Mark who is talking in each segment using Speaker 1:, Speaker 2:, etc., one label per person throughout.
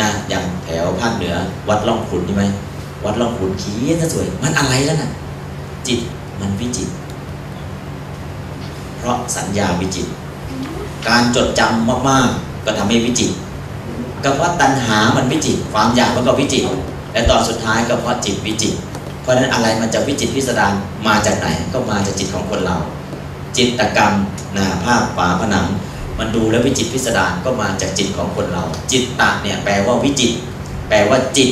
Speaker 1: นะอย่างแถวภาคเหนือ วัดล่องขุนใช่ไหมวัดล่องขุนเขียนซะสวย มันอะไรแล้วน่ะ จิตมันวิจิต เพราะสัญญาวิจิต การจดจำมากๆ ก็ทำให้วิจิตก็เพราะตัณหามันวิจิต ความอยากมันก็วิจิต และตอนสุดท้ายก็เพราะจิตวิจิต เพราะนั้นอะไรมันจะวิจิตพิสดารมาจากไหนก็มาจากจิตของคนเรา จิตกรรมนะภาพฝาผนัง มันดูแล้ววิจิตพิสดารก็มาจากจิตของคนเรา จิตตะเนี่ยแปลว่าวิจิต แปลว่าจิต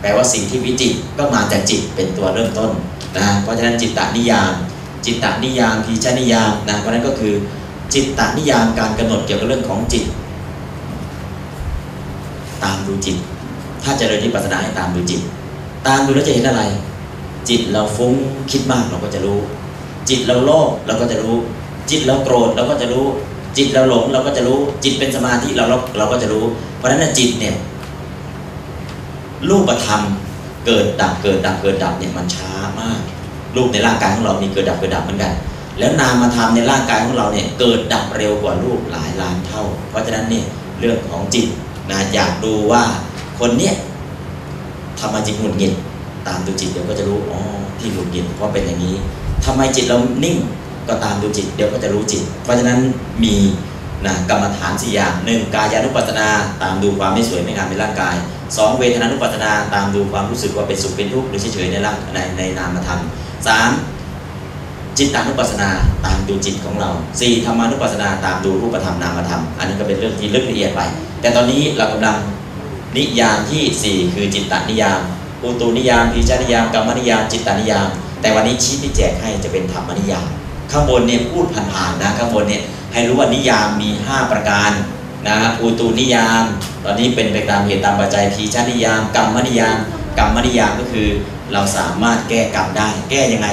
Speaker 1: แปลว่าสิ่งที่วิจิตก็มาจากจิตเป็นตัวเริ่มต้นนะเพราะฉะนั้นจิตตนิยาม จิตตนิยามพีชนิยามนะเพราะนั้นก็คือ จิตตนิยามการกำหนดเกี่ยวกับเรื่องของจิต ตามดูจิต ถ้าเจริญที่ปัสนาให้ตามดูจิต ตามดูแล้วจะเห็นอะไร จิตเราฟุ้งคิดมากเราก็จะรู้ จิตเราโลภเราก็จะรู้ จิตเราโกรธเราก็จะรู้ จิตเราหลงเราก็จะรู้ จิตเป็นสมาธิเราเราก็จะรู้ เพราะฉะนั้นจิตเนี่ยรูปธรรมเกิดดับเกิดดับเกิดดับเนี่ยมันช้ามาก รูปในร่างกายของเรามีเกิดดับเกิดดับเหมือนกัน แล้วนามธรรมในร่างกายของเราเนี่ยเกิดดับเร็วกว่ารูปหลายล้านเท่า เพราะฉะนั้นเนี่ยเรื่องของจิตนะอยากดูว่าคนเนี้ยทำไมจิตหงุดหงิดตามดูจิตเดี๋ยวก็จะรู้อ๋อที่หงุดหงิดเพราะเป็นอย่างนี้ทำไมจิตเรานิ่ง ก็ตามดูจิต เดี๋ยวก็จะรู้จิต เพราะฉะนั้นมีนะกรรมฐานสี่อย่างหนึ่งกายานุปัสนา ตามดูความไม่สวยไม่งามในร่างกายสองเวทนานุปัสนาตามดูความรู้สึกว่าเป็นสุขเป็นทุกข์หรือเฉยๆในร่างในในนามธรรมสามจิตตานุปัสนาตามดูจิตของเราสี่ธรรมานุปัสนาตามดูรูปธรรมนามธรรม อันนี้ก็เป็นเรื่องที่ลึกละเอียดไป แต่ตอนนี้เรากำลังนิยามที่สี่คือจิตตนิยามอุตูนิยามพีชานิยามกรรมนิยาม จิตตนิยาม แต่วันนี้ชี้ที่แจกให้จะเป็นธรรมนิยาม ข้างบนเนี่ยพูดผ่านๆนะข้างบนเนี่ยให้รู้ว่านิยามมี 5 ประการนะอุตูนิยาม ตอนนี้เป็นไปตามเหตุตามปัจจัยพีชานิยาม กรรมนิยาม กรรมนิยามก็คือเราสามารถแก้กรรมได้ แก้ยังไง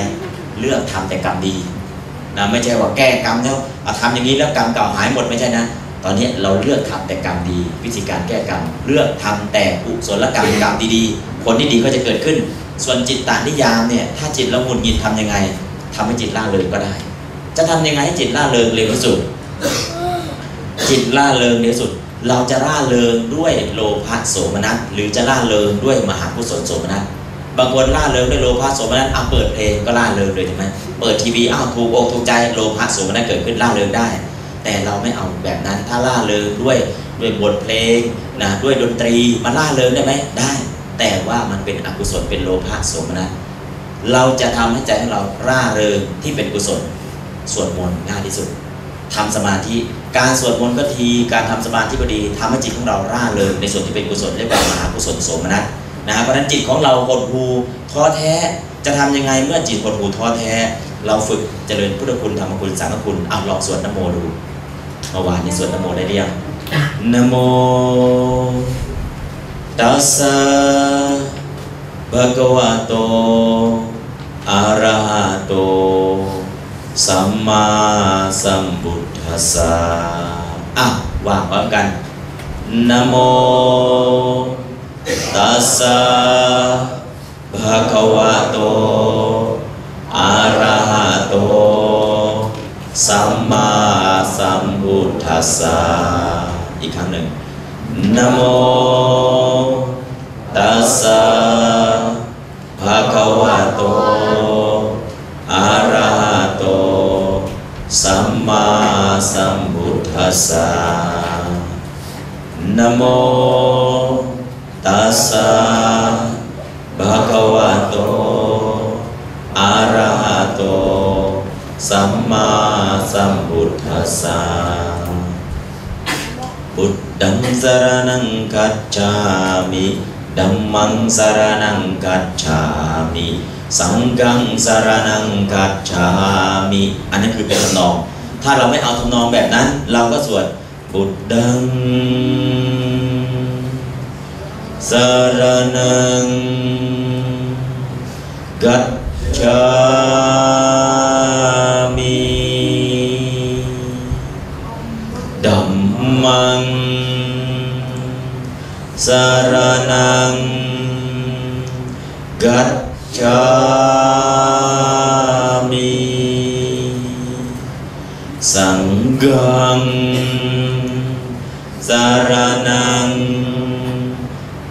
Speaker 1: เลือกทำแต่กรรมดีนะไม่ใช่ว่าแก้กรรมแล้วเอาทำอย่างนี้แล้วกรรมเก่าหายหมดไม่ใช่นะตอนนี้เราเลือกทำแต่กรรมดี วิธีการแก้กรรม เลือกทำแต่กุศลกรรมกรรมดีๆผลที่ดีก็จะเกิดขึ้น ส่วนจิตตานิยามเนี่ยถ้าจิตเราหงุดหงิดทำยังไง ทำให้จิตล่าเริงก็ได้ จะทำยังไงให้จิตล่าเริงเร็วที่สุด จิตล่าเริงเร็วสุด เราจะล่าเริงด้วยโลภะโสมนัสหรือจะล่าเริงด้วยมหากุศลโสมนัสบางคนล่าเริงด้วยโลภะโสมนัสเอาเปิดเพลงก็ล่าเริงเลยใช่ไหมเปิดทีวีอ้าวถูกอกถูกใจโลภะโสมนัสเกิดขึ้นล่าเริงได้ แต่เราไม่เอาแบบนั้นถ้าล่าเริงด้วยด้วยบทเพลงนะด้วยดนตรีมันล่าเริงได้ไหมได้ แต่ว่ามันเป็นอกุศลเป็นโลภะโสมนัส เราจะทำให้ใจของเราร่าเริงที่เป็นกุศลสวดมนต์ง่ายที่สุดทำสมาธิการสวดมนต์ก็ดีการทำสมาธิก็ดีทำให้จิตของเราร่าเริงในส่วนที่เป็นกุศลเรียกว่ามหากุศลโสมนัสนะเพราะฉะนั้นจิตของเราหดหูท้อแท้จะทำยังไงเมื่อจิตหดหูท้อแท้ เราฝึกเจริญพุทธคุณธรรมคุณสังฆคุณเอาลองสวดนโมดูเมื่อวานนี้สวดนโมได้เรียงนโมตัสสะภะคะวะโต อะระหะโต สัมมาสัมพุทธัสสะอะว่าพร้อมกันนะโมตัสสะภะคะวะโตอะระหะโต สัมมาสัมพุทธัสสะอีกครั้งหนึ่งนะโมตัสสะภะคะวะโต สะนะโมตัสสะภะคะวะโตอะระหะโต สัมมาสัมพุทธัสสะพุทธังสรณังคัจฉามิธัมมังสรณังคัจฉามิ สังฆังสารนังกัจฉามิ อันนั้คือเป็นทำนอง ถ้าเราไม่เอาทำนองแบบนั้น เราก็สวดบุตดังสารนังกัจจา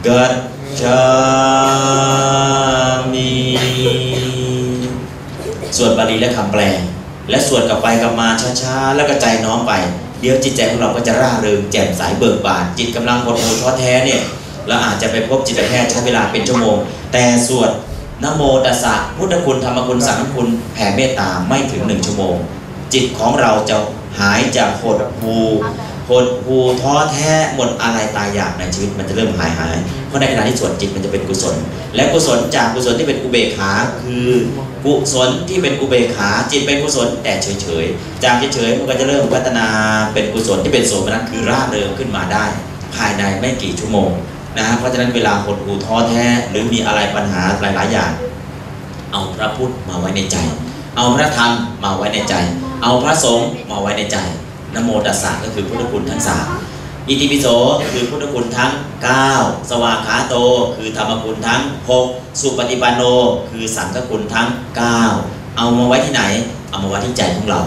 Speaker 1: ฆังสารนังกัจจามิส่วนบาลีและคำแปล และสวดกลับไปกลับมาช้าๆ แล้วก็ใจน้อมไป เดี๋ยวจิตใจของเราก็จะร่าเริงแจ่มใสเบิกบาน จิตกำลังหดหู่ท้อแท้เนี่ยเราอาจจะไปพบจิตแพทย์ใช้เวลาเป็นชั่วโมง แต่สวดนโมตัสสะพุทธคุณธรรมคุณสังฆคุณแผ่เมตตาไม่ถึงหนึ่งชั่วโมง จิตของเราจะหายจากหดหู่ หดหูท้อแท้หมดอะไรตายอยากในชีวิตมันจะเริ่มหายหาย เพราะในขณะที่สวดจิตมันจะเป็นกุศล และกุศลจากกุศลที่เป็นอุเบกขาคือกุศลที่เป็นอุเบกขาจิตเป็นกุศลแต่เฉยๆ จากเฉยๆมันก็จะเริ่มพัฒนาเป็นกุศลที่เป็นโสมนัสคือร่าเริงขึ้นมาได้ ภายในไม่กี่ชั่วโมงนะเพราะฉะนั้นเวลาหดหูท้อแท้หรือมีอะไรปัญหาหลายๆอย่าง เอาพระพุทธมาไว้ในใจ เอาพระธรรมมาไว้ในใจ เอาพระสงฆ์มาไว้ในใจ นโมตัสสะก็คือพุทธคุณทั้งสามอิติปิโสคือพุทธคุณทั้ง 9 สวากขาโต คือธรรมคุณทั้ง 6 สุปฏิปันโน คือสังฆคุณทั้ง 9 เอามาไว้ที่ไหน เอามาไว้ที่ใจของเรา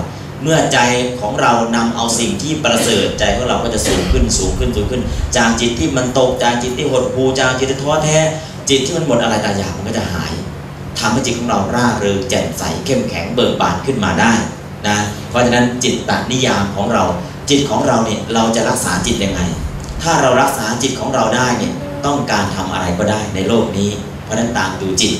Speaker 1: เมื่อใจของเรานำเอาสิ่งที่ประเสริฐใจของเราก็จะสูงขึ้นสูงขึ้นสูงขึ้น จากจิตที่มันตกจากจิตที่หดหู่จากจิตที่ท้อแท้ จิตที่มันหมดอะไรตายอยากมันก็จะหายทำให้จิตของเราร่าเริงแจ่มใสเข้มแข็งเบิกบานขึ้นมาได้ นะเพราะฉะนั้นจิตตนิยามของเรา จิตของเราเนี่ยเราจะรักษาจิตยังไง ถ้าเรารักษาจิตของเราได้เนี่ยต้องการทำอะไรก็ได้ในโลกนี้ เพราะฉะนั้นตามดูจิต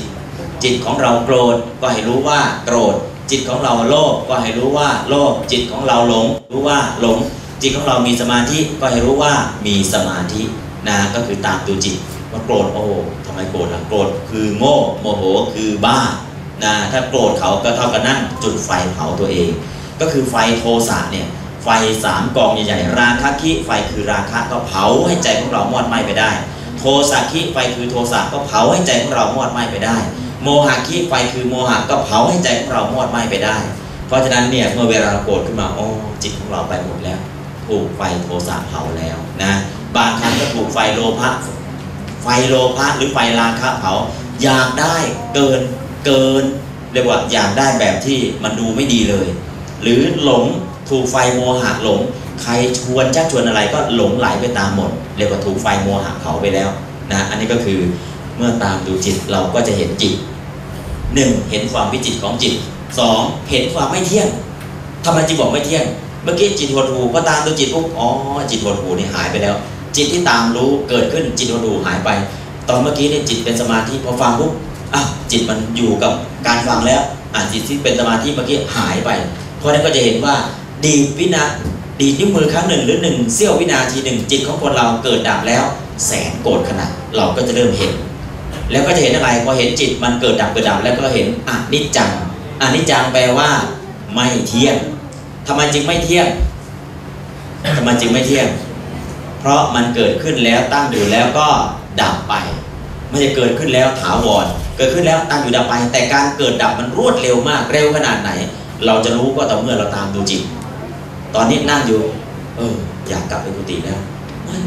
Speaker 1: จิตของเราโกรธก็ให้รู้ว่าโกรธ จิตของเราโลภก็ให้รู้ว่าโลภจิตของเราหลง รู้ว่าหลง จิตของเรามีสมาธิก็ให้รู้ว่ามีสมาธินะก็คือตามดูจิตว่าโกรธโอ้ทำไมโกรธล่ะโกรธคือโง่โมโหคือบ้า นะถ้าโกรธเขาก็เท่ากับนั่งจุดไฟเผาตัวเอง ก็คือไฟโทสะเนี่ยไฟสามกองใหญ่ๆราคะคิไฟคือราคะก็เผาให้ใจของเรามอดไหม้ไปได้ โทสะคิไฟคือโทสะก็เผาให้ใจของเรามอดไหม้ไปได้ โมหะคิไฟคือโมหะก็เผาให้ใจของเรามอดไหม้ไปได้ เพราะฉะนั้นเนี่ยเมื่อเวลาเราโกรธขึ้นมาโอ้จิตของเราไปหมดแล้วถูกไฟโทสะเผาแล้วนะบางครั้งก็ถูกไฟโลภะไฟโลภะหรือไฟราคะเผาอยากได้เกิน เกินเรียกว่าอยากได้แบบที่มันดูไม่ดีเลย หรือหลงถูกไฟโมหะหลง ใครชวนชักชวนอะไรก็หลงไหลไปตามหมด เรียกว่าถูกไฟโมหะเผาไปแล้วนะอันนี้ก็คือเมื่อตามดูจิตเราก็จะเห็นจิตหนึ่งเห็นความวิจิตของจิตสองเห็นความไม่เที่ยงทำไมจิตบอกไม่เที่ยง เมื่อกี้จิตหดหูพอตามดูจิตปุ๊บอ๋อจิตหดหูนี่หายไปแล้ว จิตที่ตามรู้เกิดขึ้นจิตหดหูหายไป ตอนเมื่อกี้เนี่ยจิตเป็นสมาธิพอฟังปุ๊บ อ้าวจิตมันอยู่กับการฟังแล้วอะจิตที่เป็นสมาธิเมื่อกี้หายไป เพราะนั้นก็จะเห็นว่าดีวินาดีนิ้วมือครั้งหนึ่งหรือหนึ่งเสี้ยววินาทีหนึ่งจิตของคนเราเกิดดับแล้ว แสนโกรธขนาดเราก็จะเริ่มเห็น แล้วก็จะเห็นอะไรพอเห็นจิตมันเกิดดับเกิดดับแล้วก็เห็นอนิจจังอนิจจังแปลว่า ไม่เที่ยงทำไมจึงไม่เที่ยงทำไมจึงไม่เที่ยง เพราะมันเกิดขึ้นแล้วตั้งอยู่แล้วก็ดับไป ไม่ได้เกิดขึ้นแล้วถาวร เกิดขึ้นแล้วตั้งอยู่ดับไป แต่การเกิดดับมันรวดเร็วมากเร็วขนาดไหน เราจะรู้ก็ต่อเมื่อเราตามดูจิต ตอนนี้นั่งอยู่ เออ อยากกลับไปกุฏิแล้ว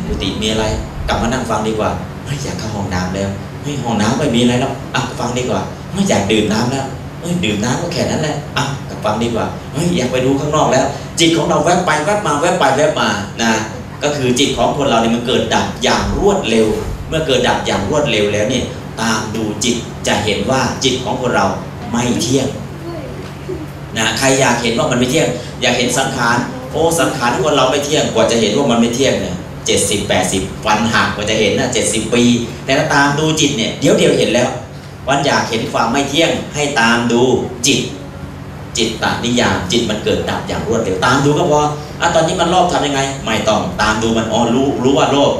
Speaker 1: กุฏิมีอะไร กลับมานั่งฟังดีกว่าเฮ้ยอยากเข้าห้องน้ำแล้วเฮ้ยห้องน้ำไม่มีอะไรแล้วอะฟังดีกว่าเฮ้ยอยากดื่มน้ำแล้วเฮ้ยดื่มน้ำก็แค่นั้นแหละอะกลับฟังดีกว่าเฮ้ยอยากไปดูข้างนอกแล้ว จิตของเราแวบไปแวบมาแวบไปแวบมานะก็คือจิตของคนเราเนี่ยมันเกิดดับอย่างรวดเร็ว เมื่อเกิดดับอย่างรวดเร็วแล้วเนี่ยตามดูจิตจะเห็นว่าจิตของคนเราไม่เที่ยงนะใครอยากเห็นว่ามันไม่เที่ยง อยากเห็นสังขารโอ้สังขารของคนเราไม่เที่ยงกว่าจะเห็นว่ามันไม่เที่ยงเนี่ยเจ็ดสิบแปดสิบวันหักกว่าจะเห็นนะเจ็ดสิบปี แต่ถ้าตามดูจิตเนี่ยเดี๋ยวเดียวเห็นแล้ว วันอยากเห็นความไม่เที่ยงให้ตามดูจิต จิตตานิยามจิตมันเกิดดับอย่างรวดเร็วตามดูก็พออะตอนนี้มันโลภทำยังไง ไม่ต้องตามดูมันอ๋อรู้รู้ว่าโลภ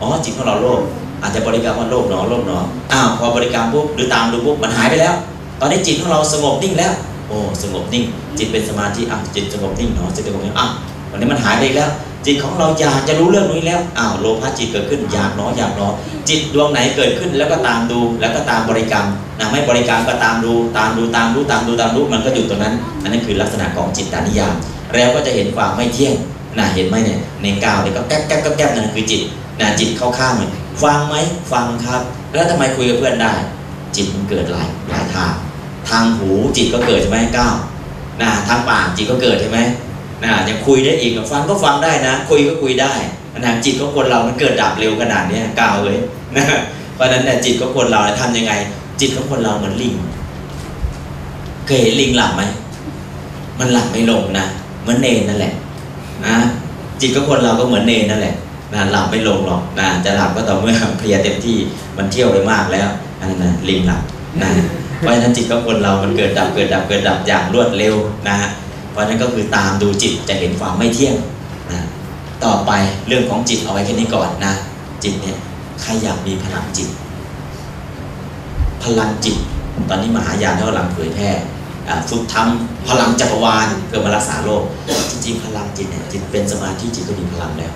Speaker 1: อ๋อจิตของเราโลภ อาจจะบริกรรมว่าโลภหนอโลภหนออ้าวพอบริกรรมปุ๊บหรือตามดูปุ๊บมันหายไปแล้ว ตอนนี้จิตของเราสงบนิ่งแล้ว โอ้สงบนิ่ง จิตเป็นสมาธิอะจิตสงบนิ่งหนอจิตสงบนิ่งอะวันนี้มันหายไปอีกแล้ว จิตของเราอยากจะรู้เรื่องนี้แล้วอ้าวโลภะจิตเกิดขึ้นอยากหนออยากหนอ จิตดวงไหนเกิดขึ้นแล้วก็ตามดูแล้วก็ตามบริกรรมนะไม่บริกรรมก็ตามดูตามดูตามรู้ตามดูตามรู้มันก็อยู่ตรงนั้น อันนั้นคือลักษณะของจิตตานิยามแล้วก็จะเห็นความไม่เที่ยงนะเห็นไหมเนี่ยในกาวเนี่ยก็แก๊บแก๊บแก๊บแก๊บนั่นคือจิตนะจิตเข้าข้างเลย ฟังไหมฟังครับ แล้วทำไมคุยกับเพื่อนได้ จิตมันเกิดหลายหลายทาง ทางหูจิตก็เกิดใช่ไหมก้าวนะทางปากจิตก็เกิดใช่ไหมนะยังคุยได้อีกฟังก็ฟังได้นะ คุยก็คุยได้นะจิตของคนเรามันเกิดดับเร็วขนาดนี้ยกาวเลยนะเพราะฉะนั้นเนี่ยจิตของคนเราเนี่ยทำยังไง จิตของคนเราเหมือนลิงเคยเห็นลิงหลับไหมมันหลับไม่ลงนะเหมือนเนนนั่นแหละนะจิตของคนเราก็เหมือนเนนนั่นแหละ นะหลับไม่ลงหรอกนะจะหลับก็ต่อเมื่อเพลียเต็มที่มันเที่ยวไปมากแล้วอันนั้นนะลิงหลับนะเพราะฉะนั้นจิตของคนเรามันเกิดดับเกิดดับเกิดดับอย่างรวดเร็วนะฮะเพราะฉะนั้นก็คือตามดูจิตจะเห็นความไม่เที่ยงนะต่อไปเรื่องของจิตเอาไว้แค่นี้ก่อนนะ จิตเนี่ยใครอยากมีพลังจิต พลังจิต ตอนนี้มหายานเขากำลังเผยแพร่อ่าฝึกทำพลังจักรวาลเพื่อมารักษาโรคจริงๆพลังจิตเนี่ยจิตเป็นสมาธิจิตก็มีพลังแล้ว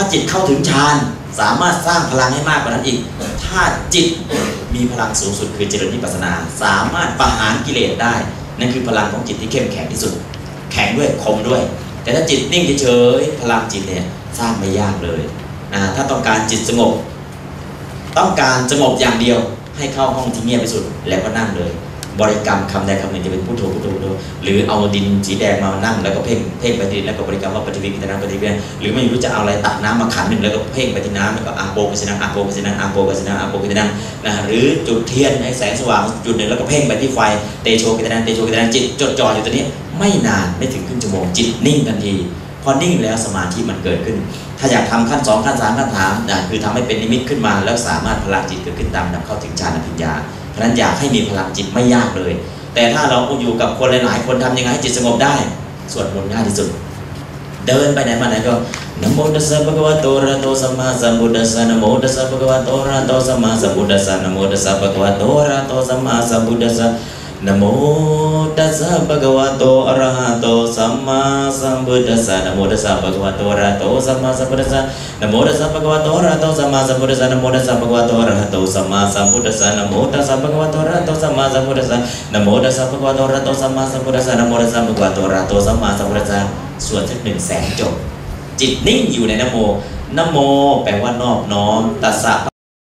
Speaker 1: ถ้าจิตเข้าถึงฌานสามารถสร้างพลังให้มากกว่านั้นอีก ถ้าจิตมีพลังสูงสุดคือเจริญวิปัสสนา สามารถประหารกิเลสได้ นั่นคือพลังของจิตที่เข้มแข็งที่สุด แข็งด้วยคมด้วย แต่ถ้าจิตนิ่งเฉยพลังจิตเนี่ยสร้างไม่ยากเลยนะถ้าต้องการจิตสงบ ต้องการสงบอย่างเดียวให้เข้าห้องที่เงียบที่สุดแล้วก็นั่งเลย บริกรรมคำใดคำหนึ่งจะเป็นพุทโธพุทโธพุทโธหรือเอาดินสีแดงมานั่งแล้วก็เพ่งเพ่งไปที่ดินแล้วก็บริกรรมว่าปฏิวิกิตนาปฏิวินหรือไม่รู้จะเอาอะไรตักน้ำมาขันหนึ่งแล้วก็เพ่งไปที่น้ำแล้วก็อาโปกสินังอาโปกสินังอาโปกสินังอาโปกสินังนะหรือจุดเทียนให้แสงสว่างจุดหนึ่งแล้วก็เพ่งไปที่ไฟเตโชกิตนังเตโชกิตนังจิตจดจ่ออยู่ตัวนี้ไม่นานไม่ถึงครึ่งชั่วโมงจิตนิ่งทันทีพอนิ่งแล้วสมาธิมันเกิดขึ้น ถ้าอยากทำขั้นสองขั้นสามขั้นสามนะคือทำให้เป็นนิมิตขึ้นมา แล้วสามารถพลังจิตเกิดขึ้นตามนำเข้าถึงฌานปัญญาเพราะนั้นอยากให้มีพลังจิตไม่ยากเลย แต่ถ้าเราอยู่กับคนหลายๆ คนทำยังไงให้จิตสงบได้สวดมนต์ง่ายที่สุด เดินไปไหนมาไหนก็นโมตัสสะภะคะวะโตอะระหะโตสัมมาสัมพุทธัสสะนโมตัสสะภะคะวะโตอะระหะโตสัมมาสัมพุทธัสสะนโมตัสสะภะคะวะโตอะระหะโตสัมมาสัมพุทธัสสะ นะโมตัสสะภะคะวะโตอะระหะโตสัมมาสัมพุทธัสสะนะโมตัสสะภะคะวะโตอะระหะโตสัมมาสัมพุทธัสสะนะโมตัสสะภะคะวะโตอะระหะโตสัมมาสัมพุทธัสสะนะโมตัสสะภะคะวะโตอะระหะโตสัมมาสัมพุทธัสสะนะโมตัสสะภะคะวะโตอะระหะโตสัมมาสัมพุทธัสสะนะโมตัสสะภะคะวะโตอะระหะโตสัมมาสัมพุทธัสสะนะโมตัสสะภะคะวะโตอะระหะโตสัมมาสัมพุทธัสสะสวดสักหนึ่งแสนจบ จิตนิ่งอยู่ในนโมนโม แปลว่านอบน้อมตัสสะแป